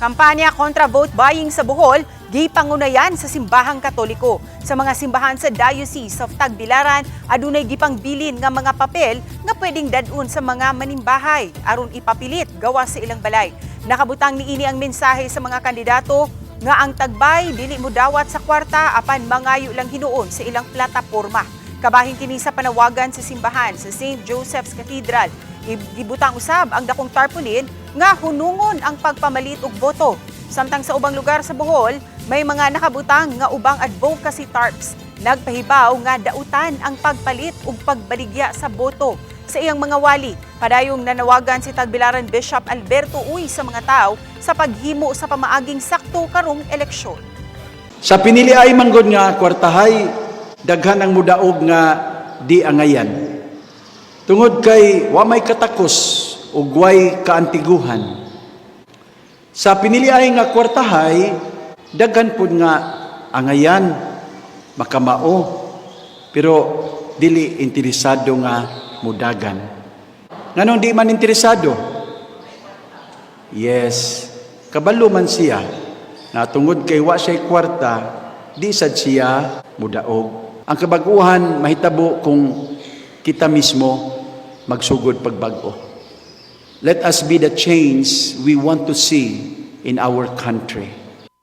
Kampanya kontra vote buying sa Bohol, gipangunayan sa simbahang katoliko. Sa mga simbahan sa Diocese of Tagbilaran, adunay gipangbilin nga mga papel nga pwedeng dadun sa mga manimbahay aron ipapilit gawa sa ilang balay. Nakabutang niini ang mensahe sa mga kandidato nga ang tagbay dili mo dawat sa kwarta apan mangayo lang hinuon sa ilang plataporma. Kabahin kini sa panawagan sa simbahan sa St. Joseph's Cathedral. Gibutang usab ang dakong tarpaulin nga hunungon ang pagpamalit og boto. Samtang sa ubang lugar sa Bohol, may mga nakabutang nga ubang advocacy tarps. Nagpahibaw nga dautan ang pagpalit ug pagbaligya sa boto sa iyang mga wali. Padayong nanawagan si Tagbilaran Bishop Alberto Uy sa mga tao sa paghimo sa pamaaging sakto karong eleksyon. Sa pinili ay manggod nga kwartahay, daghan ang mudaog nga di angayan. Tungod kay wa may katakos ug way kaantiguhan. Sa pinili ay nga kwartahay, daghan pud nga angayan, makamao, pero dili interesado nga mudagan. Nganong di man interesado? Yes, kabalo man siya na tungod kay wa siya kwarta, di sad siya mudaog. Ang kabaguhan mahitabo kung kita mismo magsugod pagbago. Let us be the change we want to see in our country.